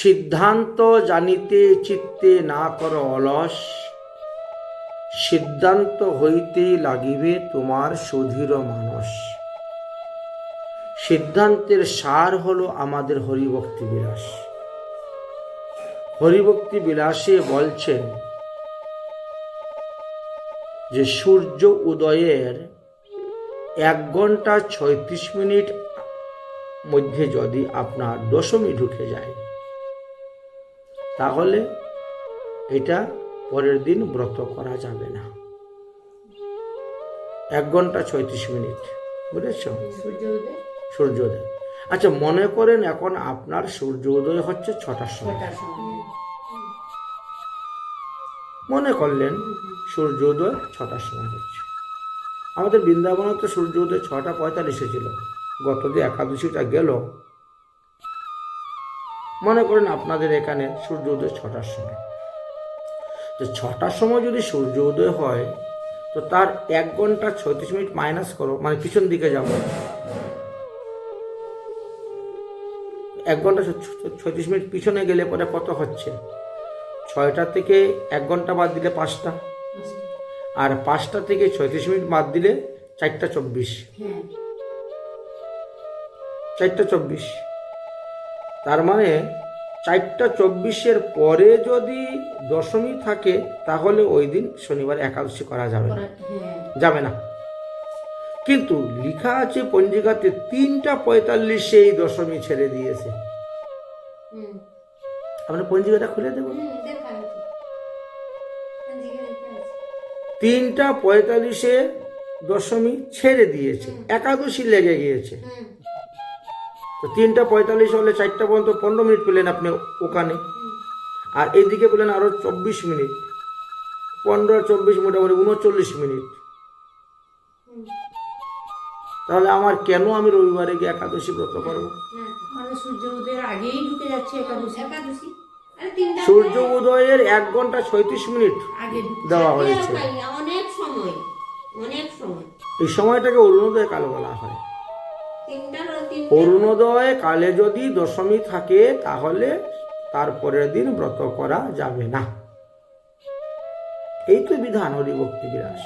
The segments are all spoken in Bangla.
সিদ্ধান্ত জানিতে চিত্তে না কর অলস। সিদ্ধান্ত হইতে লাগিবে তোমার সুধীর মানস। সিদ্ধান্তের সার হলো আমাদের হরিভক্তি বিলাস। হরিভক্তি বিলাসে বলছেন, যে সূর্য উদয়ের এক ঘণ্টা ছয়ত্রিশ মিনিট মধ্যে যদি আপনার দশমী ঢুকে যায় তাহলে এটা পরের দিন ব্রত করা যাবে না। এক ঘণ্টা ছয়ত্রিশ মিনিট বুঝেছ? সূর্য সূর্যোদয়। আচ্ছা মনে করেন এখন আপনার সূর্যোদয় হচ্ছে ছটার সময়। মনে করলেন সূর্যোদয় ছটার সময় হচ্ছে। আমাদের বৃন্দাবনে তো সূর্যোদয় ছটা পঁয়তাল্লিশে ছিল। গত যে একাদশীটা গেল মনে করেন আপনাদের এখানে সূর্য উদয় ছটার সময়। তো ছটার সময় যদি সূর্য উদয় হয় তো তার এক ঘণ্টা ছত্রিশ মিনিট মাইনাস করো মানে পিছন দিকে যাব। এক ঘণ্টা ছত্রিশ মিনিট পিছনে গেলে পরে কত হচ্ছে? ছয়টা থেকে এক ঘণ্টা বাদ দিলে পাঁচটা। আর পাঁচটা থেকে ছয়ত্রিশ মিনিট বাদ দিলে চারটা চব্বিশ। হ্যাঁ। চারটা চব্বিশ। তার মানে চারটা চব্বিশের পরে যদি দশমী থাকে তাহলে ওই দিন শনিবার একাদশী করা যাবে না। হ্যাঁ। যাবে না। কিন্তু লেখা আছে পঞ্জিকাতে তিনটা পঁয়তাল্লিশে এই দশমী ছেড়ে দিয়েছে। আমরা পঞ্জিকাটা খুলে দেবো। তিনটা পঁয়তাল্লিশে দশমী ছেড়ে দিয়েছে। একাদশী লেগে গিয়েছে। তো তিনটা পঁয়তাল্লিশ হলে চারটা পর্যন্ত পনেরো মিনিট পেলেন আপনি ওখানে। আর এইদিকে পেলেন আরও চব্বিশ মিনিট। পনেরো আর চব্বিশ মোটামুটি উনচল্লিশ মিনিট। তাহলে আমার কেন আমি রবিবারে গিয়ে একাদশী ব্রত করব? সূর্য উদয়ের সূর্য এক ঘণ্টা ছয়ত্রিশ মিনিট দেওয়া হয়েছে। অনেক সময় অনেক সময়। এই সময়টাকে অরুণোদয় কাল বলা হয়। তিনটা অরুণোদয় কালে যদি দশমী থাকে, তাহলে তার পরের দিন ব্রত করা যাবে না। এই তো বিধান হরিভক্তি বিলাস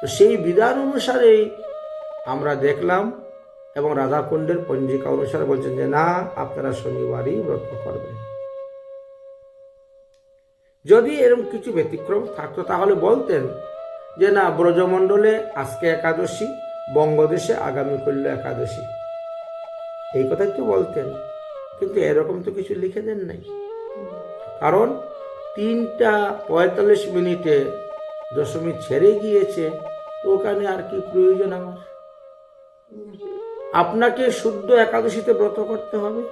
তো সেই বিধান অনুসারেই আমরা দেখলাম এবং রাধাকুণ্ডের পঞ্জিকা অনুসারে বলছেন যে, না, আপনারা শনিবারই ব্রত করবেন। যদি এরকম কিছু ব্যতিক্রম থাকতো, তাহলে বলতেন যে, না, ব্রজমণ্ডলে আজকে একাদশী বঙ্গদেশে আগামী করল একাদশী। এই কথাই তো বলতেন, কিন্তু এরকম তো কিছু লিখে দেন নাই। কারণ তিনটা পঁয়তাল্লিশ মিনিটে দশমী ছেড়ে গিয়েছে, তো ওখানে আর কি প্রয়োজন আমার? আপনাকে শুদ্ধ একাদশীতে ব্রত করতে হবে?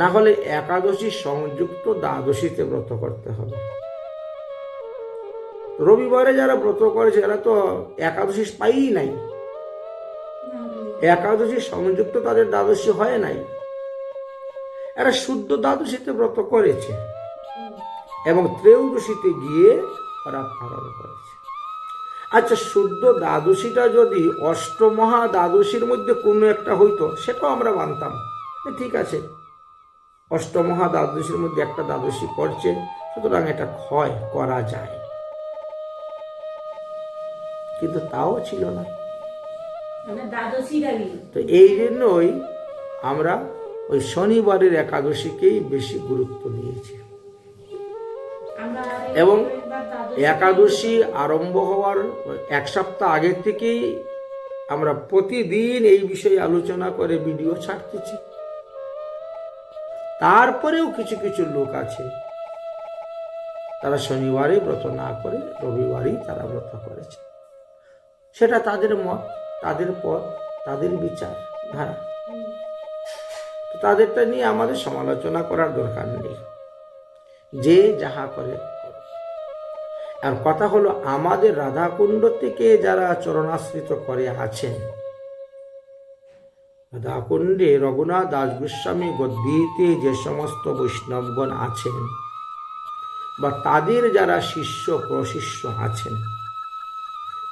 না হলে একাদশী সংযুক্ত দ্বাদশীতে ব্রত করতে হবে। রবিবারে যারা ব্রত করেছে এরা তো একাদশী পাই নাই। একাদশী সংযুক্ত তাদের দ্বাদশী হয় নাই। এরা শুদ্ধ দ্বাদশীতে ব্রত করেছে এবং ত্রয়োদশীতে গিয়ে ওরা পালন করেছে। আচ্ছা শুদ্ধ দ্বাদশীটা যদি অষ্টমহা দ্বাদশীর মধ্যে কোনো একটা হইতো, সেটাও আমরা মানতাম। ঠিক আছে। অষ্টমহা দ্বাদশীর মধ্যে একটা দ্বাদশী পড়ছে, সুতরাং এটা ক্ষয় করা যায়। কিন্তু তাও ছিল না। মানে তো এই জন্যই আমরা ওই শনিবারের একাদশীকেই বেশি গুরুত্ব দিয়েছি এবং একাদশী আরম্ভ হওয়ার এক সপ্তাহ আগের থেকেই আমরা প্রতিদিন এই বিষয়ে আলোচনা করে ভিডিও ছাড়তেছি। তারপরেও কিছু কিছু লোক আছে তারা শনিবারে ব্রত না করে রবিবারই তারা ব্রত করেছে। সেটা তাদের মত, তাদের পথ, তাদের বিচার ধারা তাদেরটা নিয়ে আমাদের সমালোচনা করার দরকার নেই। যে যাহা করে আর কথা হলো, আমাদের রাধাকুণ্ড থেকে যারা চরণাশ্রিত করে আছেন, রাধাকুণ্ডে রঘুনাথ দাস গোস্বামী গদ্দিতে যে সমস্ত বৈষ্ণবগণ আছেন, বা তাদের যারা শিষ্য প্রশিষ্য আছেন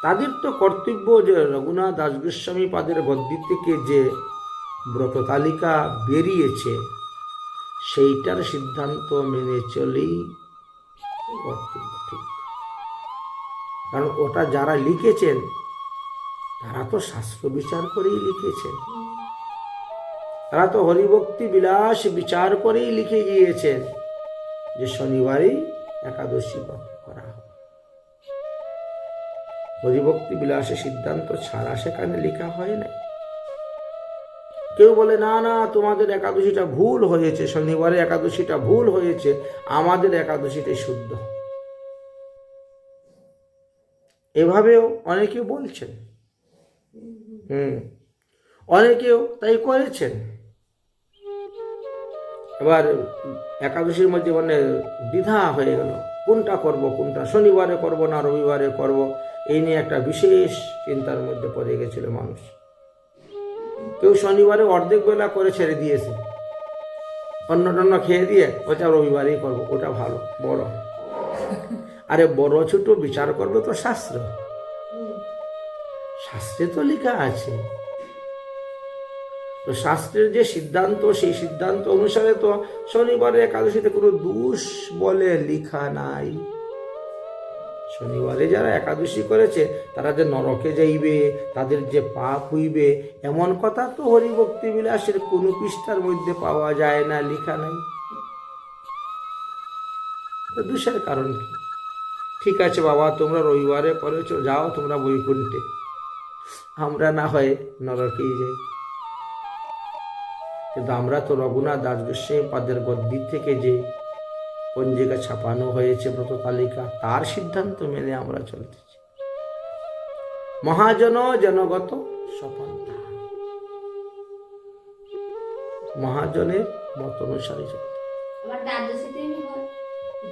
তাদের তো কর্তব্য যে রঘুনাথ দাস গোস্বামী পাদের গদ্দি থেকে যে ব্রত তালিকা বেরিয়েছে, সেইটার সিদ্ধান্ত মেনে চলেই কর্তব্য, ঠিক। কারণ ওটা যারা লিখেছেন, তারা তো শাস্ত্র বিচার করেই লিখেছেন। তারা তো হরিভক্তি বিলাস বিচার করেই লিখে গিয়েছেন যে শনিবারই একাদশী হবে হরিভক্তি বিলাসের সিদ্ধান্ত ছাড়া সেখানে লেখা হয় না কেউ বলে, না না, তোমাদের একাদশীটা ভুল হয়েছে, শনিবারে একাদশীটা ভুল হয়েছে, আমাদের একাদশীটাই শুদ্ধ। এভাবেও অনেকে বলছেন। হুম, অনেকেও তাই করেছেন। এবার একাদশীর মধ্যে মানে দ্বিধা হয়ে গেল। কোনটা করব, কোনটা শনিবারে করব না রবিবারে করব? এই নিয়ে একটা বিশেষ চিন্তার মধ্যে পড়ে গেছিল মানুষ। কেউ শনিবারে অর্ধেক বেলা করে ছেড়ে দিয়েছে। অন্য টন্য খেয়ে দিয়ে ওটা রবিবারেই করব, ওটা ভালো, বড়। আরে বড় ছোট বিচার করবে তো শাস্ত্র। শাস্ত্রে তো লেখা আছে। তো শাস্ত্রের যে সিদ্ধান্ত, সেই সিদ্ধান্ত অনুসারে তো শনিবারে একাদশীতে কোনো দোষ বলে লেখা নাই। শনিবারে যারা একাদশী করেছে, তারা যে নরকে যাইবে, তাদের যে পাপ হইবে, এমন কথা তো হরিভক্তি বিলাসের কোনো পৃষ্ঠার মধ্যে পাওয়া যায় না, লেখা নাই। দোষের কারণ কি? ঠিক আছে বাবা, তোমরা রবিবারে করেছ যাও, তোমরা বৈকুণ্ঠে। আমরা না হয় নরকেই যাই। কিন্তু আমরা তো রঘুনাথ দাস গোস্বামী পাদের গদ্দি থেকে যে পঞ্জিকা ছাপানো হয়েছে ব্রত তালিকা তার সিদ্ধান্ত মেনে আমরা চলতেছি। মহাজন জনগত সফলতা। মহাজনের মত অনুসারে হয়।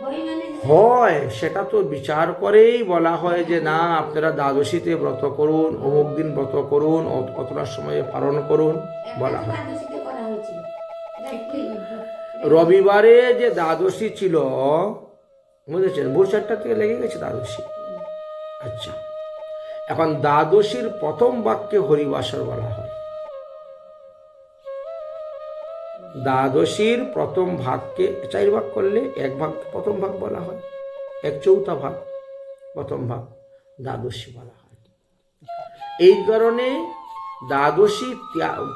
মানে হয় সেটা তো বিচার করেই বলা হয় যে না আপনারা দ্বাদশীতে ব্রত করুন অমুক দিন ব্রত করুন অত- অতটা সময়ে পালন করুন বলা হয়। রবিবারে যে দ্বাদশী ছিল, বুঝেছেন? ভোর চারটা থেকে লেগে গেছে দ্বাদশী। আচ্ছা। এখন দ্বাদশীর প্রথম বাক্যে হরিবাসর বলা হয়। দ্বাদশীর প্রথম ভাগকে চার ভাগ করলে এক ভাগ প্রথম ভাগ বলা হয়, এক চৌথা ভাগ প্রথম ভাগ দ্বাদশী বলা হয়। এই কারণে দ্বাদশী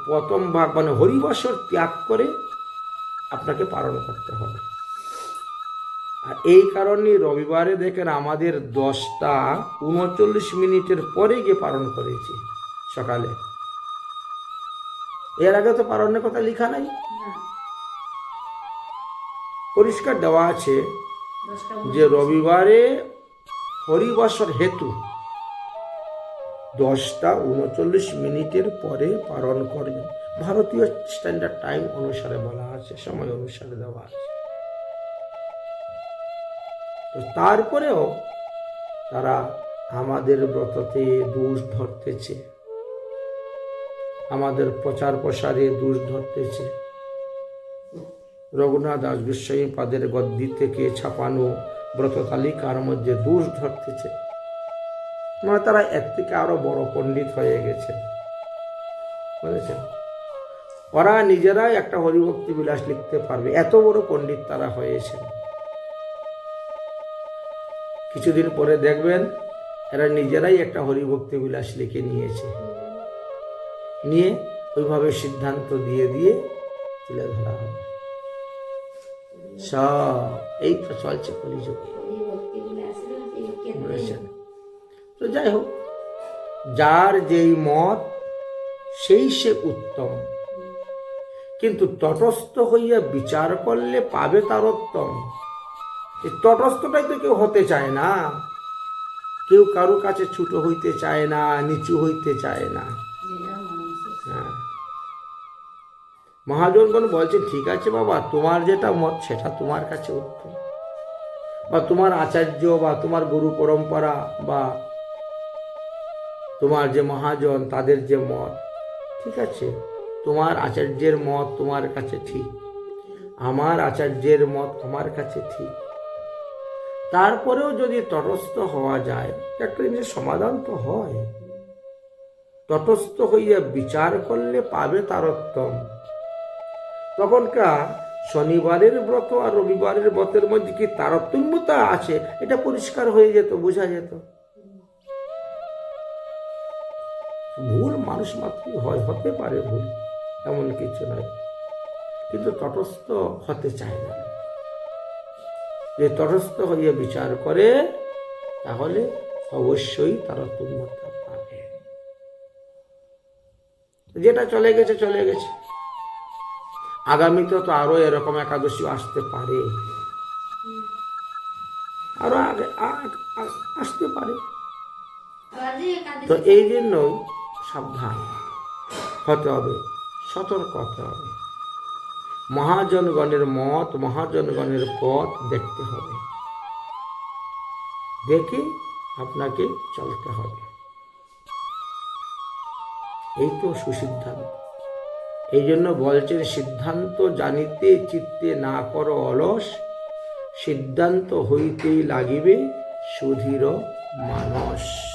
প্রথম ভাগ মানে হরিবাসর ত্যাগ করে আপনাকে পালন করতে হবে। আর এই কারণে রবিবারে দেখেন আমাদের দশটা উনচল্লিশ মিনিটের পরে গিয়ে পালন করেছি সকালে। এর আগে তো পালনের কথা লেখা নাই? পরিষ্কার দেওয়া আছে যে রবিবারে হরিবাসর হেতু দশটা উনচল্লিশ মিনিটের পরে পালন করবেন। ভারতীয় স্ট্যান্ডার্ড টাইম অনুসারে বলা আছে, সময় অনুসারে দেওয়া আছে। তো তারপরেও তারা আমাদের ব্রততে দোষ ধরতেছে। আমাদের প্রচার প্রসারে দোষ ধরতেছে। রঘুনাথ দাস গোস্বামী পাদের গদ্দি থেকে ছাপানো ব্রত তালিকার মধ্যে দোষ ধরতেছে। মানে তারা এর থেকে আরও বড় পণ্ডিত হয়ে গেছে। বুঝেছেন? ওরা নিজেরাই একটা হরিভক্তি বিলাস লিখতে পারবে। এত বড় পণ্ডিত তারা হয়েছে কিছুদিন পরে দেখবেন, এরা নিজেরাই একটা হরিভক্তি বিলাস লিখে নিয়েছে। নিয়ে ওইভাবে সিদ্ধান্ত দিয়ে দিয়ে তুলে ধরা হবে। এই তো চলছে বলেছেন তো যাই হোক, যার যেই মত, সেই সে উত্তম। কিন্তু তটস্থ হইয়া বিচার করলে পাবে তার উত্তম এই তটস্থটাই তো কেউ হতে চায় না। কেউ কারও কাছে ছোট হইতে চায় না, নিচু হইতে চায় না। হ্যাঁ। মহাজনগণ বলছে, ঠিক আছে বাবা, তোমার যেটা মত সেটা তোমার কাছে উত্তম। বা তোমার আচার্য বা তোমার গুরু পরম্পরা বা তোমার যে মহাজন, তাদের যে মত। ঠিক আছে? তোমার আচার্যের মত তোমার কাছে ঠিক। আমার আচার্যের মত আমার কাছে ঠিক। তারপরেও যদি তটস্থ হওয়া যায়, একটা জিনিসের সমাধান তো হয়। তটস্থ হইয়া বিচার করলে পাবে তারোত্তম। তখনকার শনিবারের ব্রত আর রবিবারের ব্রতের মধ্যে কি তারতম্যতা আছে? এটা পরিষ্কার হয়ে যেত, বোঝা যেত। ভুল মানুষ মাত্রই হয়, হতে পারে ভুল। এমন কিছু নয় কিন্তু তটস্থ হতে চায় না। যে তটস্থ হইয়া বিচার করে, তাহলে অবশ্যই তারতম্যতা পাবে। যেটা চলে গেছে চলে গেছে। আগামীতে তো আরও এরকম একাদশী আসতে পারে। আরও আগে আসতে পারে। তো এই জন্যই সাবধান হতে হবে। সতর্ক হতে হবে। মহাজনগণের মত, মহাজনগণের পথ দেখতে হবে। দেখে আপনাকে চলতে হবে। এই তো সুসিদ্ধান্ত। এই জন্য বলছেন, সিদ্ধান্ত জানিতে চিত্তে না করো অলস, সিদ্ধান্ত হইতেই লাগিবে সুধীর মানস।